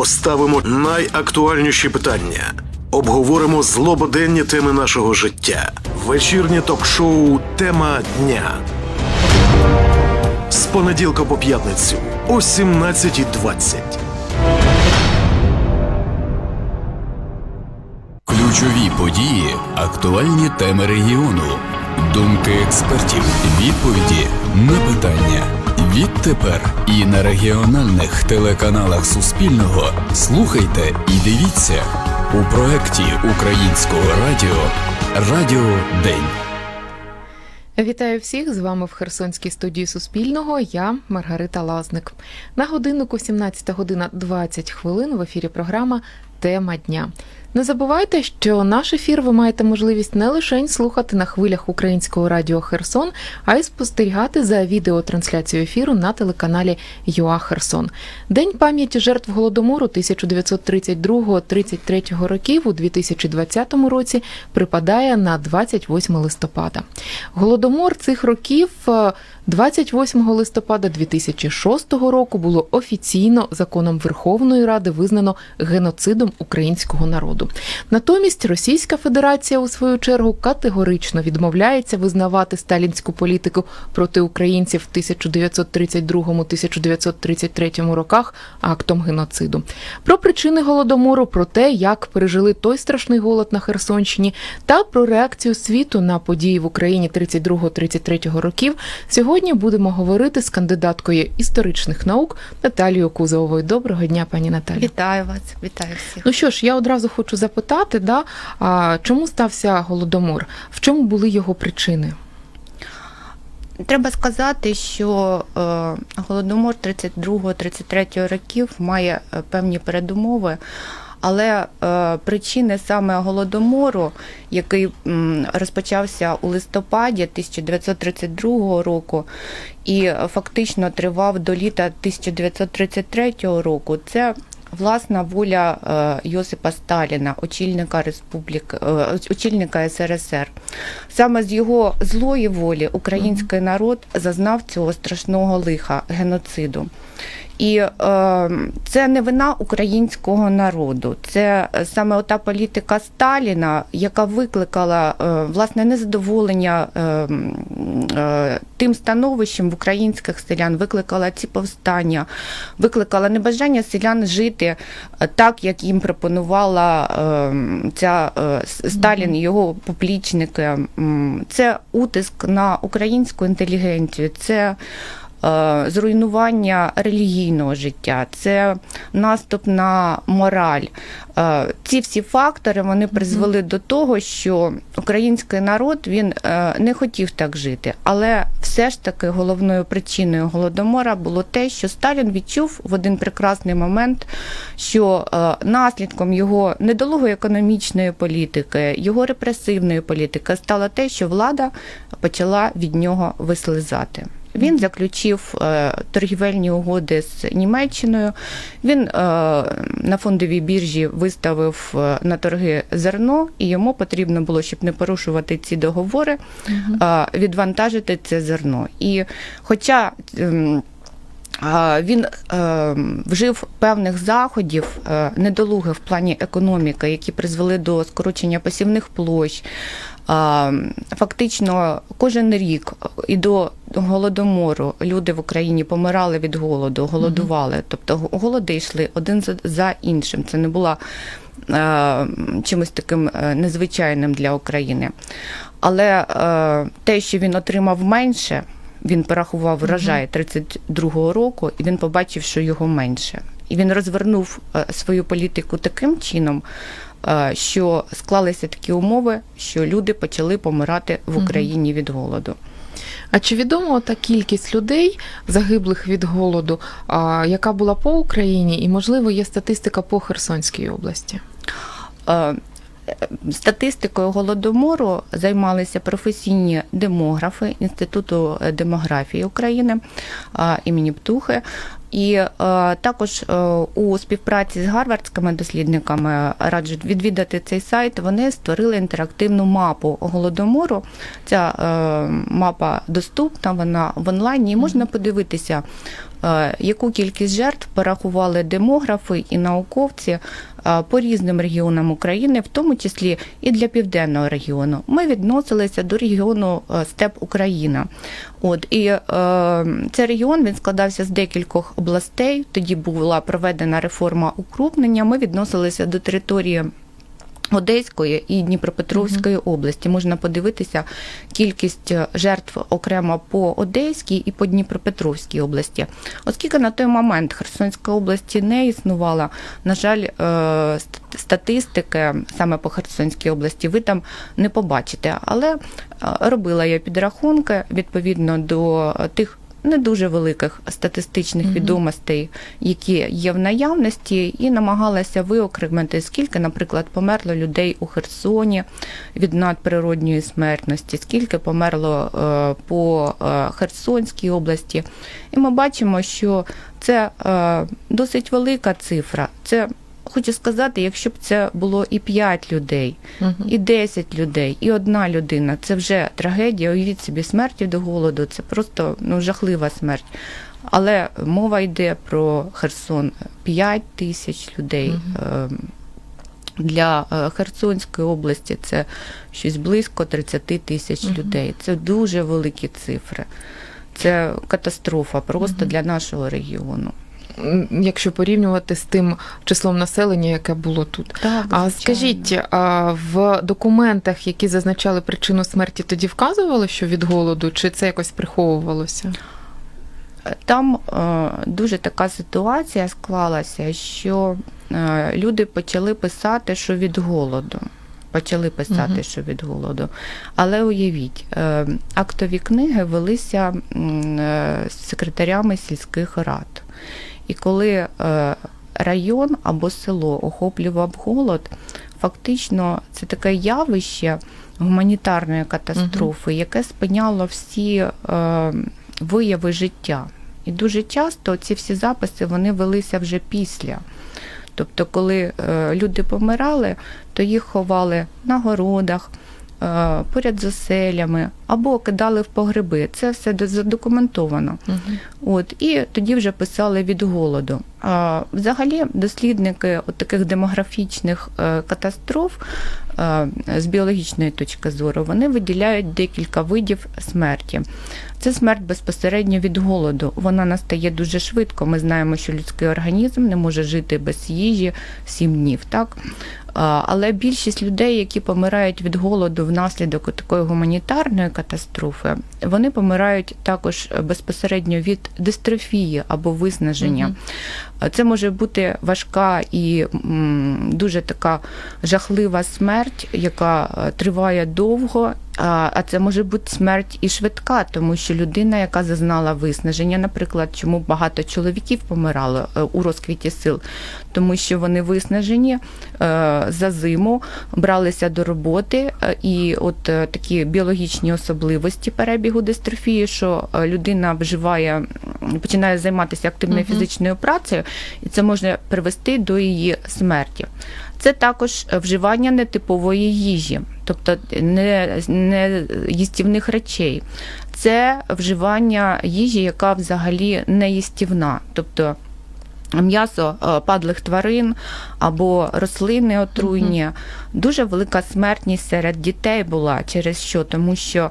Поставимо найактуальніші питання. Обговоримо злободенні теми нашого життя. Вечірнє ток-шоу Тема дня. З понеділка по п'ятницю о 17.20. Ключові події, актуальні теми регіону, думки експертів, відповіді на питання. Відтепер і на регіональних телеканалах Суспільного слухайте і дивіться у проєкті Українського радіо Радіо День. Вітаю всіх з вами в Херсонській студії Суспільного. Я Маргарита Лазник. На годиннику 17 година 20 хвилин в ефірі програма Тема дня. Не забувайте, що наш ефір ви маєте можливість не лише слухати на хвилях українського радіо Херсон, а й спостерігати за відеотрансляцією ефіру на телеканалі ЮА Херсон. День пам'яті жертв голодомору 1932-33 років у 2020 році припадає на 28 листопада. Голодомор цих років е, 28 листопада 2006 року було офіційно законом Верховної Ради визнано геноцидом українського народу. Натомість Російська Федерація у свою чергу категорично відмовляється визнавати сталінську політику проти українців в 1932-1933 роках актом геноциду. Про причини голодомору, про те, як пережили той страшний голод на Херсонщині, та про реакцію світу на події в Україні 32-33 років. Сьогодні будемо говорити з кандидаткою історичних наук Наталією Кузовою. Доброго дня, пані Наталі. Вітаю вас, вітаю всіх. Ну що ж, я одразу хочу запитати, да, а, чому стався голодомор? В чому були його причини? Треба сказати, що е, голодомор 32-33 років має е, певні передумови. Але е, причини саме голодомору, який м, розпочався у листопаді 1932 року і фактично тривав до літа 1933 року, це власна воля е, Йосипа Сталіна, очільника республік, е, очільника СРСР. Саме з його злої волі український народ зазнав цього страшного лиха геноциду. І е, це не вина українського народу, це саме ота політика Сталіна, яка викликала е, власне незадоволення е, е, тим становищем в українських селян, викликала ці повстання, викликала небажання селян жити е, так, як їм пропонувала е, ця е, Сталін, і його поплічники. Це утиск на українську інтелігенцію. Це е, зруйнування релігійного життя, це наступ на мораль. Е, Ці всі фактори вони призвели до того, що український народ він е, не хотів так жити. Але все ж таки головною причиною голодомора було те, що Сталін відчув в один прекрасний момент, що е, наслідком його недолугої економічної політики, його репресивної політики стало те, що влада почала від нього вислизати. Він заключив е, торгівельні угоди з Німеччиною. Він е, на фондовій біржі виставив е, на торги зерно, і йому потрібно було, щоб не порушувати ці договори, відвантажити це зерно. І хоча ем, він вжив певних заходів недолугих в плані економіки, які призвели до скорочення посівних площ. Фактично, кожен рік і до голодомору люди в Україні помирали від голоду, голодували. Тобто голоди йшли один за- іншим. Це не було е, чимось таким е, незвичайним для України. Але е, те, що він отримав менше, він порахував врожай 32-го року, і він побачив, що його менше. І він розвернув е, свою політику таким чином, що склалися такі умови, що люди почали помирати в Україні від голоду. А чи відомо та кількість людей, загиблих від голоду, яка була по Україні, і можливо є статистика по Херсонській області? Е, Статистикою голодомору займалися професійні демографи Інституту демографії України е, імені Птухи. І е, також е, у співпраці з гарвардськими дослідниками раджу відвідати цей сайт. Вони створили інтерактивну мапу голодомору. Ця е, мапа доступна, вона в онлайні. І можна подивитися Яку кількість жертв порахували демографи і науковці е, по різним регіонам України, в тому числі і для південного регіону. Ми відносилися до регіону е, Степ Україна. От і е, цей регіон він складався з декількох областей. Тоді була проведена реформа укрупнення. Ми відносилися до території. Одеської і Дніпропетровської області можна подивитися кількість е, жертв окремо по Одеській і по Дніпропетровській області. Оскільки на той момент Херсонської області не існувала, на жаль, е, статистики саме по Херсонській області, ви там не побачите. Але е, робила я підрахунки відповідно до тих. Не дуже великих статистичних Мгм. відомостей, які є в наявності, і намагалася виокремити, скільки, наприклад, померло людей у Херсоні від надприродньої смертності, скільки померло е, по е, Херсонській області. І ми бачимо, що це е, досить велика цифра. Це хочу сказати, якщо б це було і 5 людей, Мгм. і 10 людей, і одна людина. Це вже трагедія. Уявіть собі смерті до голоду. Це просто ну, жахлива смерть. Але мова йде про Херсон 5 тисяч людей. Ем, Для е, Херсонської області це щось близько 30 тисяч Мгм. людей. Це дуже великі цифри. Це катастрофа просто Мгм. для нашого регіону. Якщо порівнювати з тим числом населення, яке було тут. Так, А скажіть, а в документах, які зазначали причину смерті, тоді вказували, що від голоду, чи це якось приховувалося? Там е, дуже така ситуація склалася, що е, люди почали писати, що від голоду. Почали писати, Мгм. що від голоду. Але уявіть, е, актові книги велися е, секретарями сільських рад. І коли е, район або село охоплював голод, фактично це таке явище гуманітарної катастрофи, яке спиняло всі е, вияви життя. І дуже часто ці всі записи вони велися вже після. Тобто, коли е, люди помирали, то їх ховали на городах, поряд з оселями або кидали в погреби. Це все задокументовано. Мгм. От, і тоді вже писали від голоду. А, взагалі, дослідники от таких демографічних е, катастроф е, з біологічної точки зору вони виділяють декілька видів смерті. Це смерть безпосередньо від голоду. Вона настає дуже швидко. Ми знаємо, що людський організм не може жити без їжі 7 днів. Так? Але більшість людей, які помирають від голоду внаслідок такої гуманітарної катастрофи, вони помирають також безпосередньо від дистрофії або виснаження. Це може бути важка і дуже така жахлива смерть, яка е, триває довго. А це може бути смерть і швидка, тому що людина, яка зазнала виснаження, наприклад, чому багато чоловіків помирало е, у розквіті сил, тому що вони виснажені е, за зиму, бралися до роботи, е, і от такі біологічні особливості перебігу дистрофії, що людина вживає, починає займатися активною фізичною працею, і це може привести до її смерті. Це також вживання нетипової їжі, тобто не, не їстівних речей. Це вживання їжі, яка взагалі не їстівна. Тобто м'ясо е, падлих тварин або рослини отруйні. Дуже велика смертність серед дітей була через що? Тому що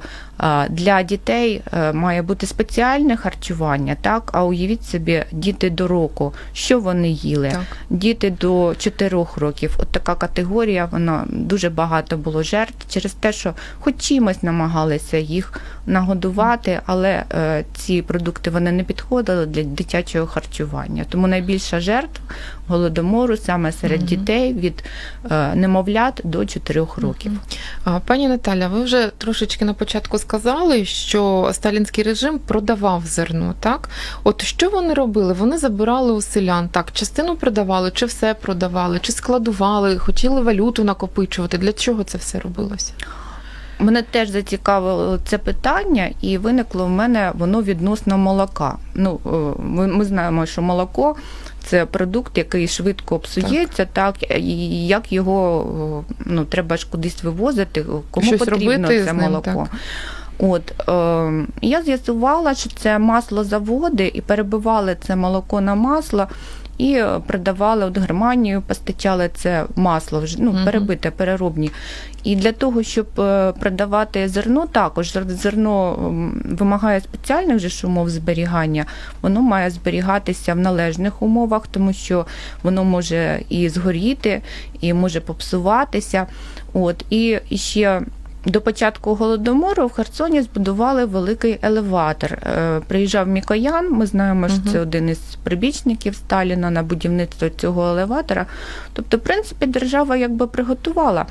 для дітей е, має бути спеціальне харчування, так? А уявіть собі, діти до року, що вони їли? Так. Діти до 4 років. От така категорія, вона дуже багато було жертв через те, що хоч чимось намагалися їх нагодувати, але е, ці продукти вони не підходили для дитячого харчування. Тому найбільша жертв голодомору саме серед дітей від е, немовлят до 4 років. Пані Наталя, ви вже трошечки на початку сказали, що сталінський режим продавав зерно, так? От що вони робили? Вони забирали у селян, так, частину продавали, чи все продавали, чи складували, хотіли валюту накопичувати. Для чого це все робилося? Мене теж зацікавило це питання, і виникло в мене воно відносно молока. Ну, е, ми знаємо, що молоко це продукт, який швидко псується, так, і як його ну, треба ж кудись вивозити, кому Щось потрібно робити це ним, молоко. так. От е, я з'ясувала, що це маслозаводи, і перебивали це молоко на масло. І продавали от Германію, постачали це масло, вже ну перебите, переробні. І для того, щоб е, продавати зерно, також зерно вимагає спеціальних же умов зберігання. Воно має зберігатися в належних умовах, тому що воно може і згоріти, і може попсуватися. От і ще. До початку голодомору в Херсоні збудували великий елеватор. Е, Приїжджав Мікоян. Ми знаємо, що це один із прибічників Сталіна на будівництво цього елеватора. Тобто, в принципі, держава якби приготувала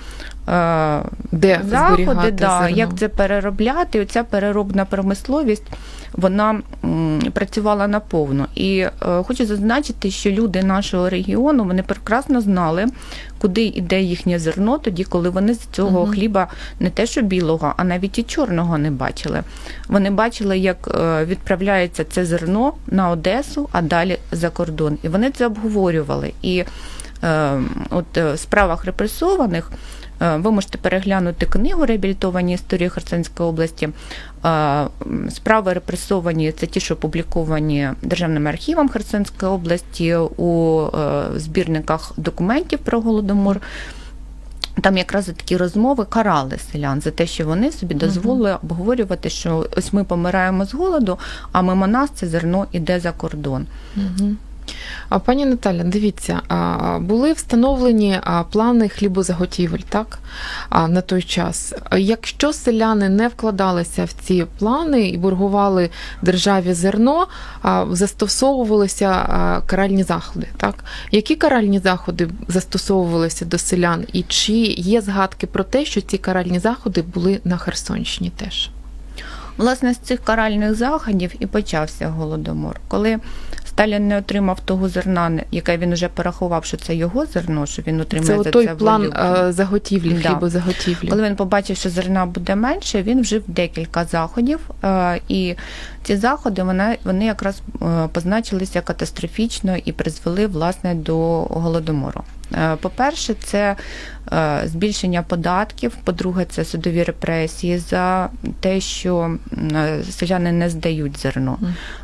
Де заходи, зберігати да, зерно? як це переробляти. Оця переробна промисловість вона м, працювала наповну. І е, хочу зазначити, що люди нашого регіону вони прекрасно знали, куди йде їхнє зерно, тоді, коли вони з цього Мгм. хліба не те, що білого, а навіть і чорного не бачили. Вони бачили, як е, відправляється це зерно на Одесу, а далі за кордон. І вони це обговорювали. І е, от е, в справах репресованих. Е, Ви можете переглянути книгу реабілітовані історії Херсонської області. Е, Справи репресовані це ті, що опубліковані Державним архівом Херсонської області у е, збірниках документів про голодомор. Там якраз такі розмови карали селян за те, що вони собі дозволили обговорювати, що ось ми помираємо з голоду, а мимо нас це зерно іде за кордон. Мгм. Пані Наталя, дивіться, були встановлені плани хлібозаготівель, так? На той час. Якщо селяни не вкладалися в ці плани і боргували державі зерно, застосовувалися каральні заходи, так? Які каральні заходи застосовувалися до селян, і чи є згадки про те, що ці каральні заходи були на Херсонщині теж? Власне, з цих каральних заходів і почався голодомор. Коли Сталін не отримав того зерна, яке він вже порахував, що це його зерно, що він отримає Це за той це план а, заготівлі, Да. хлібозаготівлі. Коли він побачив, що зерна буде менше, він вжив декілька заходів. е, І ці заходи вони, вони якраз е, позначилися катастрофічно і призвели власне до голодомору. Е, По-перше, це збільшення податків. По-друге, це судові репресії за те, що е, селяни не здають зерно.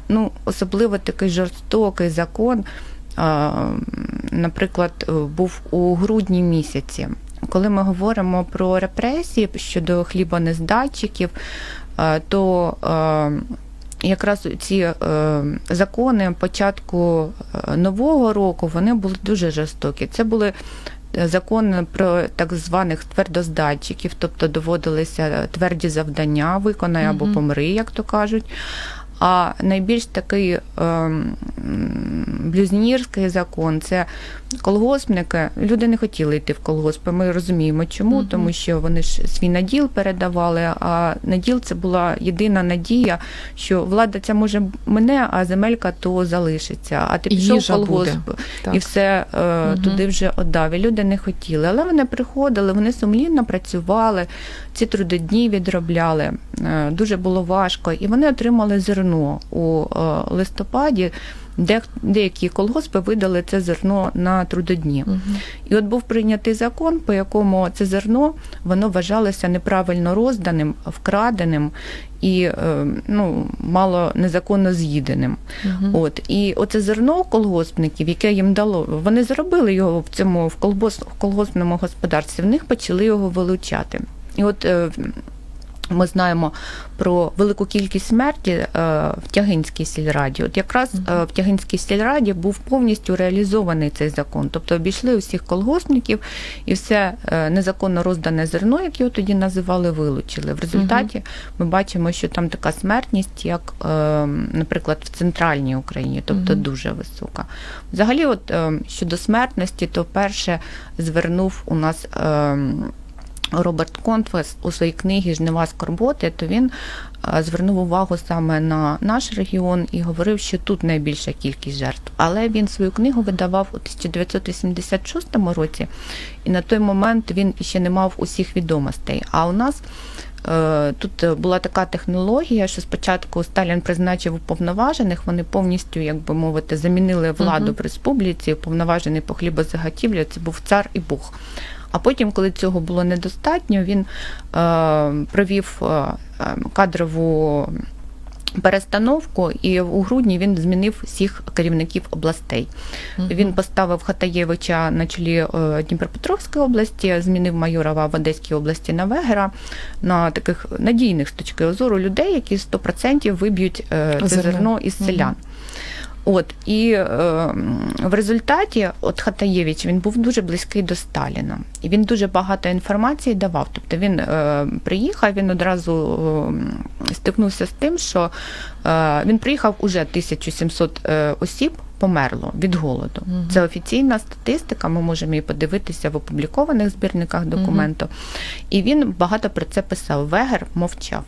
Ну, особливо такий жорстокий закон, е, наприклад, е, був у грудні місяці. Коли ми говоримо про репресії щодо хлібонездатчиків, е, то е, якраз ці е, закони початку е, нового року вони були дуже жорстокі. Це були закони про так званих твердоздатчиків, тобто доводилися тверді завдання, виконай або помри, як то кажуть. А найбільш такий ем, блюзнірський закон це колгоспники. Люди не хотіли йти в колгоспи. Ми розуміємо, чому, Мгм. тому що вони ж свій наділ передавали. А наділ це була єдина надія, що влада ця може мене, а земелька то залишиться. А ти пішов в колгосп і все Мгм. туди вже віддав. І люди не хотіли. Але вони приходили, вони сумлінно працювали, ці трудодні відробляли. Е, дуже було важко. І вони отримали зерно у е, листопаді. Де деякі колгоспи видали це зерно на трудодні. Мгм. І от був прийнятий закон, по якому це зерно воно вважалося неправильно розданим, вкраденим і е, ну, мало незаконно з'їденим. Мгм. От і оце зерно колгоспників, яке їм дало, вони зробили його в цьому в в колгоспному господарстві. В них почали його вилучати. І от е, ми знаємо про велику кількість смерті е, в Тягинській сільраді. От якраз е, в Тягинській сільраді був повністю реалізований цей закон. Тобто обійшли усіх колгоспників і все е, незаконно роздане зерно, як його тоді називали, вилучили. В результаті ми бачимо, що там така смертність, як, наприклад, в центральній Україні, тобто дуже висока. Взагалі, от щодо смертності, то перше звернув у нас. Роберт Контвес у своїй книгі Жнива скорботи, то він е, звернув увагу саме на наш регіон і говорив, що тут найбільша кількість жертв. Але він свою книгу видавав у 1986 році, і на той момент він ще не мав усіх відомостей. А у нас е, тут була така технологія, що спочатку Сталін призначив уповноважених, вони повністю, як би мовити, замінили владу Мгм. в республіці. Уповноважений по хлібозаготівлі це був цар і Бог. А потім, коли цього було недостатньо, він е, провів е, е, кадрову перестановку, і у грудні він змінив всіх керівників областей. Мгм. Він поставив Хатаєвича на чолі Дніпропетровської області, змінив Майорова в Одеській області на Вегера на таких надійних з точки зору людей, які 100% виб'ють це Зерно. із селян. От і е, в результаті, от Хатаєвич він був дуже близький до Сталіна, і він дуже багато інформації давав. Тобто він е, приїхав, він одразу е, стикнувся з тим, що е, він приїхав уже 1700 е, осіб. Померло від голоду. Мгм. Це офіційна статистика. Ми можемо її подивитися в опублікованих збірниках документу. І він багато про це писав. Вегер мовчав.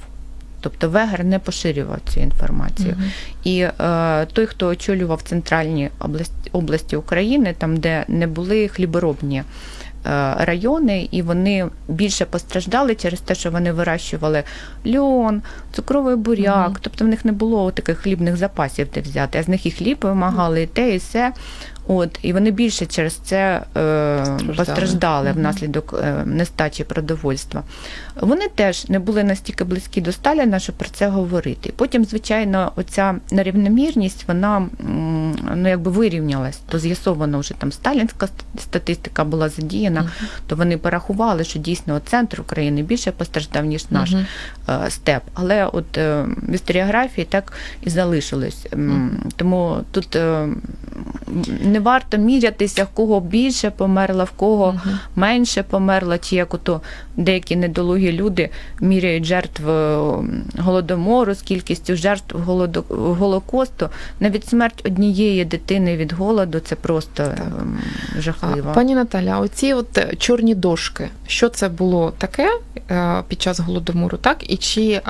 Тобто Вегер не поширював цю інформацію. Мгм. І е, той, хто очолював центральні області, області України, там, де не були хліборобні е, райони, і вони більше постраждали через те, що вони вирощували льон, цукровий буряк. Мгм. Тобто в них не було таких хлібних запасів, де взяти, а з них і хліб вимагали, і те, і все. От, і вони більше через це е, постраждали внаслідок е, нестачі продовольства. Вони теж не були настільки близькі до Сталіна, щоб про це говорити. Потім, звичайно, оця нерівномірність, вона ну, якби вирівнялась, то з'ясовано вже там сталінська статистика була задіяна, Мгм. то вони порахували, що дійсно центр України більше постраждав, ніж наш Мгм. е, степ. Але от е, в історіографії так і залишилось. М, Тому тут е, не варто мірятися, в кого більше померло, в кого Мгм. менше померло, чи як ото деякі недолугі люди міряють жертв е, голодомору з кількістю жертв голоду, Голокосту. Навіть смерть однієї дитини від голоду це просто ем, жахливо. Пані Наталя, оці от е, чорні дошки, що це було таке е, під час голодомору, так? І чи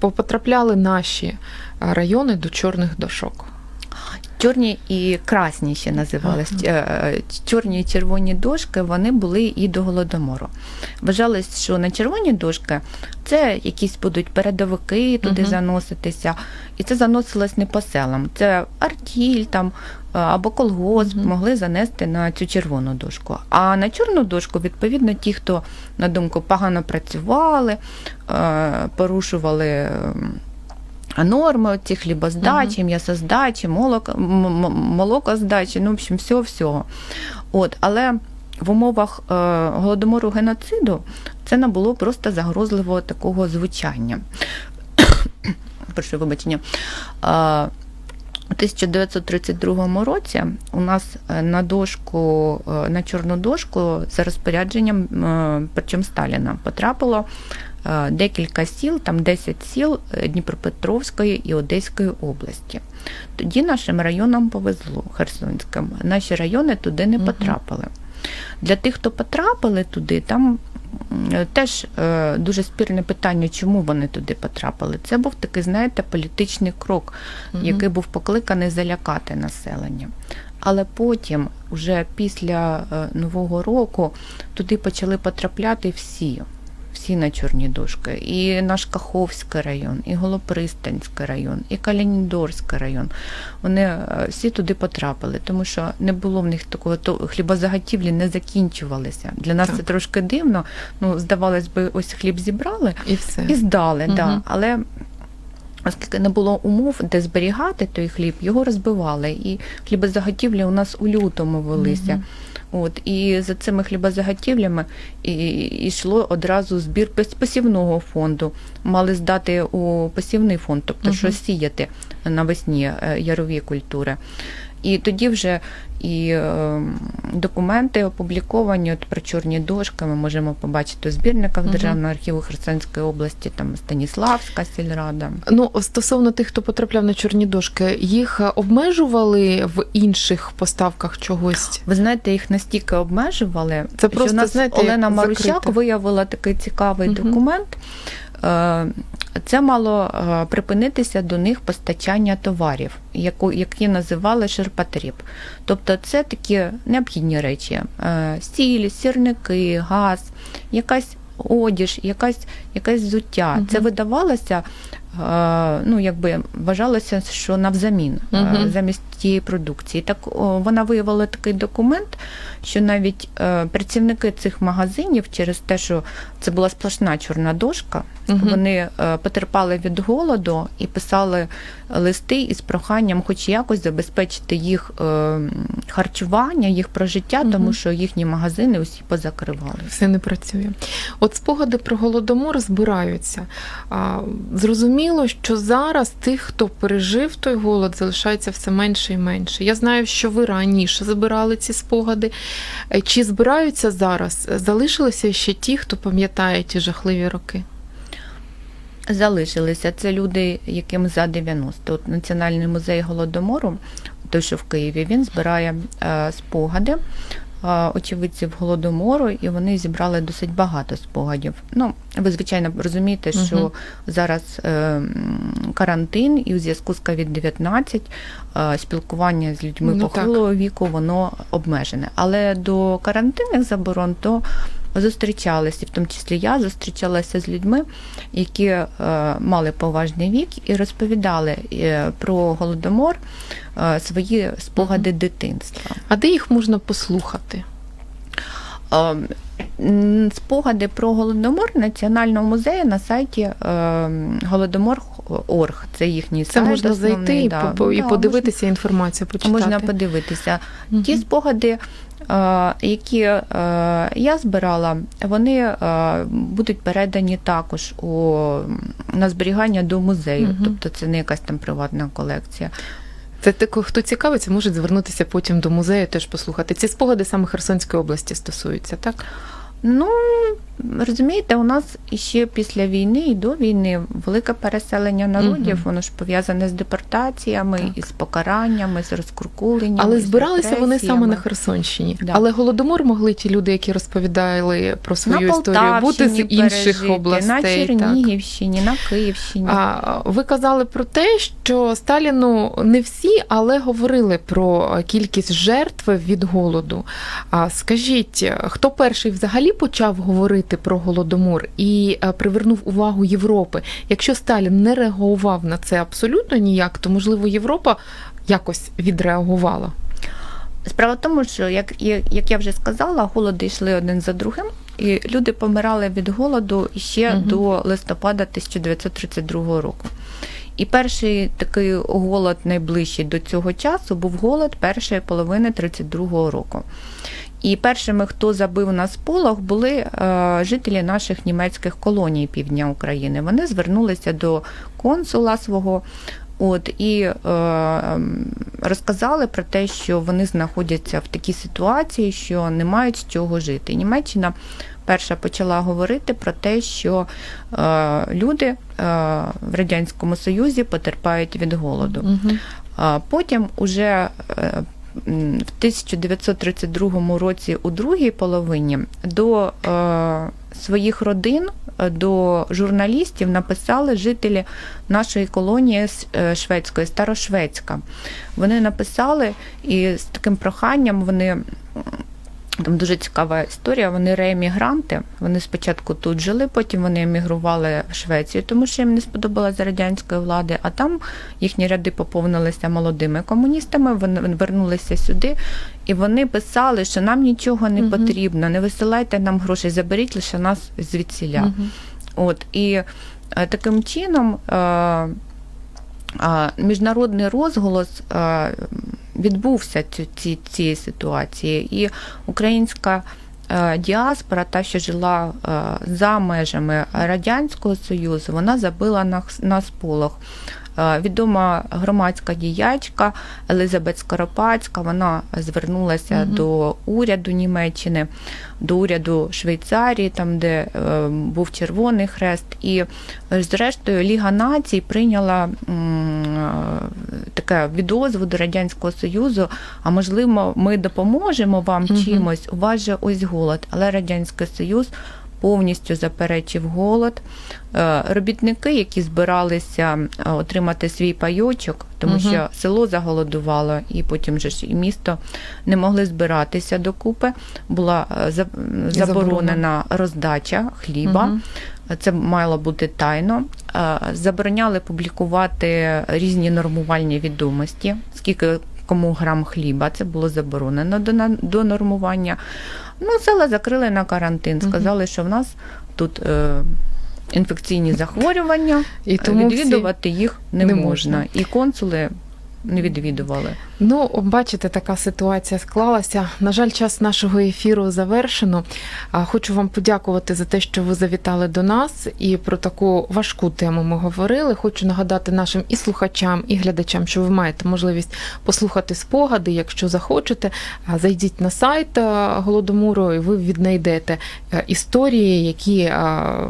потрапляли наші райони до чорних дошок? Чорні і красні ще називались. Е, Чорні і червоні дошки вони були і до голодомору. Вважалось, що на червоні дошки це якісь будуть передовики туди Мгм. заноситися, і це заносилось не по селам. Це артіль там е, або колгосп Мгм. могли занести на цю червону дошку. А на чорну дошку, відповідно, ті, хто на думку погано працювали, е, порушували. Ем, норми ці хлібоздачі, м'ясоздачі, молоко, молокоздачі, ну, в общем, всього всього. От, але в умовах е, голодомору геноциду це набуло просто загрозливого такого звучання. Прошу вибачення. Е, у 1932 році у нас е, на дошку, е, на чорну дошку за розпорядженням, е, причому Сталіна, потрапило декілька сіл, там 10 сіл е, Дніпропетровської і Одеської області. Тоді нашим районам повезло Херсонським. Наші райони туди не потрапили. Для тих, хто потрапили туди, там теж е, дуже спірне питання, чому вони туди потрапили. Це був такий, знаєте, політичний крок, який був покликаний залякати населення. Але потім, вже після е, Нового року, туди почали потрапляти всі. Всі на чорні дошки. І наш Каховський район, і Голопристанський район, і Калінідорський район. Вони е, всі туди потрапили, тому що не було в них такого то хлібозаготівлі не закінчувалися. Для нас Так. це трошки дивно. Ну, здавалось би, ось хліб зібрали, І все. і здали, Мгм. да. але оскільки не було умов, де зберігати той хліб, його розбивали. І хлібозаготівлі у нас у лютому велися. Мгм. От, і за цими хлібозаготівлями йшло одразу збір пос- посівного фонду. Мали здати у посівний фонд, тобто угу. що сіяти навесні е, ярові культури. І тоді вже і е, документи опубліковані от про чорні дошки. Ми можемо побачити у збірниках Державного архіву Херсонської області, там Станіславська сільрада. Ну, стосовно тих, хто потрапляв на чорні дошки, їх е, обмежували в інших поставках чогось. Ви знаєте, їх настільки обмежували. Це що просто, у нас знаєте, Олена як Марущак закрите. виявила такий цікавий Мгм. документ. Е, Це мало е, припинитися до них постачання товарів, які називали ширпотріб. Тобто це такі необхідні речі: Е, сіль, сірники, газ, якась одіж, якась, якесь взуття. Угу. Це видавалося, ну якби вважалося, що навзамін Мгм. замість тієї продукції. Так вона виявила такий документ, що навіть е, працівники цих магазинів через те, що це була сплошна чорна дошка, Мгм. вони е, потерпали від голоду і писали листи із проханням, хоч якось забезпечити їх е, харчування, їх прожиття, Мгм. тому що їхні магазини усі позакривали. Все не працює. От спогади про голодомор збираються. А, зрозуміло, що зараз тих, хто пережив той голод, залишається все менше і менше. Я знаю, що ви раніше збирали ці спогади. Е, Чи збираються зараз? Залишилися ще ті, хто пам'ятає ті жахливі роки? Залишилися це люди, яким за 90. От Національний музей голодомору, той, що в Києві, він збирає е, спогади е, очевидців голодомору, і вони зібрали досить багато спогадів. Ну, ви звичайно розумієте, що Мгм. зараз е, карантин, і у зв'язку з COVID-19 е, спілкування з людьми Ну, так. похилого віку воно обмежене. Але до карантинних заборон то зустрічалися, в тому числі я зустрічалася з людьми, які е, мали поважний вік і розповідали е, про голодомор е, свої спогади дитинства. А де їх можна послухати? Спогади про голодомор Національного музею на сайті голодомор.орг. Це їхній Це можна основний, зайти і, да. і Да, подивитися інформацію, почитати. Можна подивитися. Мгм. Ті спогади, які е, я збирала, вони е, будуть передані також у, на зберігання до музею. угу. Тобто це не якась там приватна колекція. Це тако, хто цікавиться, може звернутися потім до музею, теж послухати. Ці спогади саме Херсонської області стосуються, так? Ну, розумієте, у нас іще після війни і до війни велике переселення народів, Мгм. воно ж пов'язане з депортаціями, Так. із покараннями, з розкуркуленнями. Але збиралися вони саме на Херсонщині. Да. Але голодомор могли ті люди, які розповідали про свою на історію, бути з інших пережити, областей. на так. Чернігівщині, на Київщині. А ви казали про те, що Сталіну не всі, але говорили про кількість жертв від голоду. А скажіть, хто перший взагалі почав говорити про голодомор і е, привернув увагу Європи? Якщо Сталін не реагував на це абсолютно ніяк, то можливо Європа якось відреагувала. Справа в тому, що як, як я вже сказала, голоди йшли один за другим, і люди помирали від голоду ще Мгм. до листопада 1932 року. І перший такий голод найближчий до цього часу був голод першої половини 32 року. І першими, хто забив на сполох, були е, жителі наших німецьких колоній півдня України. Вони звернулися до консула свого. От і е, ем, розказали про те, що вони знаходяться в такій ситуації, що не мають з чого жити. Німеччина перша почала говорити про те, що е, люди е, в радянському союзі потерпають від голоду. Угу. Потім уже е, в 1932 році, у другій половині, до е, своїх родин, е, до журналістів написали жителі нашої колонії е, шведської, Старошведська. Вони написали і з таким проханням вони. Там дуже цікава історія. Вони реемігранти. Вони спочатку тут жили, потім вони емігрували в Швецію, тому що їм не сподобалася радянської влади. А там їхні ряди поповнилися молодими комуністами. Вони вернулися сюди, і вони писали, що нам нічого не потрібно, не висилайте нам грошей, заберіть лише нас звідсіля. От і е, таким чином е, міжнародний розголос е, відбувся ці, цієї ситуації, і українська е, діаспора, та, що жила е, за межами Радянського Союзу, вона забила на, на сполох. Е, Відома громадська діячка Елизабет Скоропадська, вона звернулася Мгм. до уряду Німеччини, до уряду Швейцарії, там де е, був Червоний Хрест, і зрештою Ліга націй прийняла м, таке відозву до Радянського Союзу. А можливо, ми допоможемо вам Мгм. чимось. У вас же ось голод, але Радянський Союз. повністю заперечив голод. Е, Робітники, які збиралися е, отримати свій пайочок, тому Мгм. що село заголодувало, і потім же ж і місто не могли збиратися докупи. Була е, заборонена роздача хліба. Мгм. Це мало бути тайно. Е, Забороняли публікувати різні нормувальні відомості, скільки кому грам хліба, це було заборонено до, на- до нормування. Ну, села закрили на карантин. Сказали, що в нас тут е, інфекційні захворювання, І тому всі- відвідувати їх не, не можна. можна. І консули не відвідували. Ну, бачите, така ситуація склалася. На жаль, час нашого ефіру завершено. Хочу вам подякувати за те, що ви завітали до нас і про таку важку тему ми говорили. Хочу нагадати нашим і слухачам, і глядачам, що ви маєте можливість послухати спогади. Якщо захочете, зайдіть на сайт голодомору, і ви віднайдете е, історії, які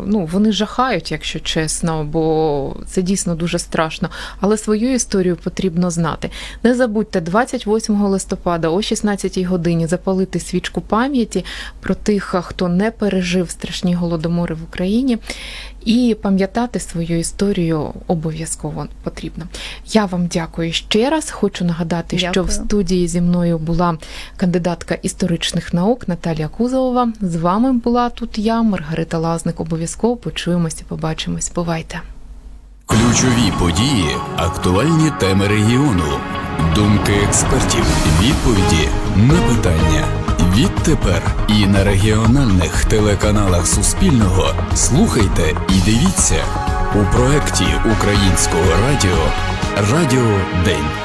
ну вони жахають, якщо чесно, бо це дійсно дуже страшно. Але свою історію потрібно знати. Не забудьте 28 листопада о 16 годині запалити свічку пам'яті про тих, хто не пережив страшні голодомори в Україні. І пам'ятати свою історію обов'язково потрібно. Я вам дякую ще раз. Хочу нагадати, що в студії зі мною була кандидатка історичних наук Наталія Кузовова. З вами була тут я, Маргарита Лазник. Обов'язково почуємося, побачимось. Бувайте! Ключові події, актуальні теми регіону, думки експертів, відповіді на питання. Відтепер і на регіональних телеканалах Суспільного слухайте і дивіться у проєкті Українського радіо Радіо День.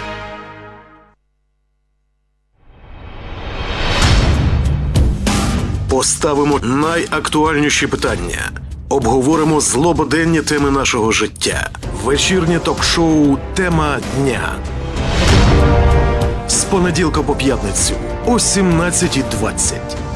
Поставимо найактуальніші питання. Обговоримо злободенні теми нашого життя. Вечірнє ток-шоу Тема дня. З понеділка по п'ятницю о 17.20.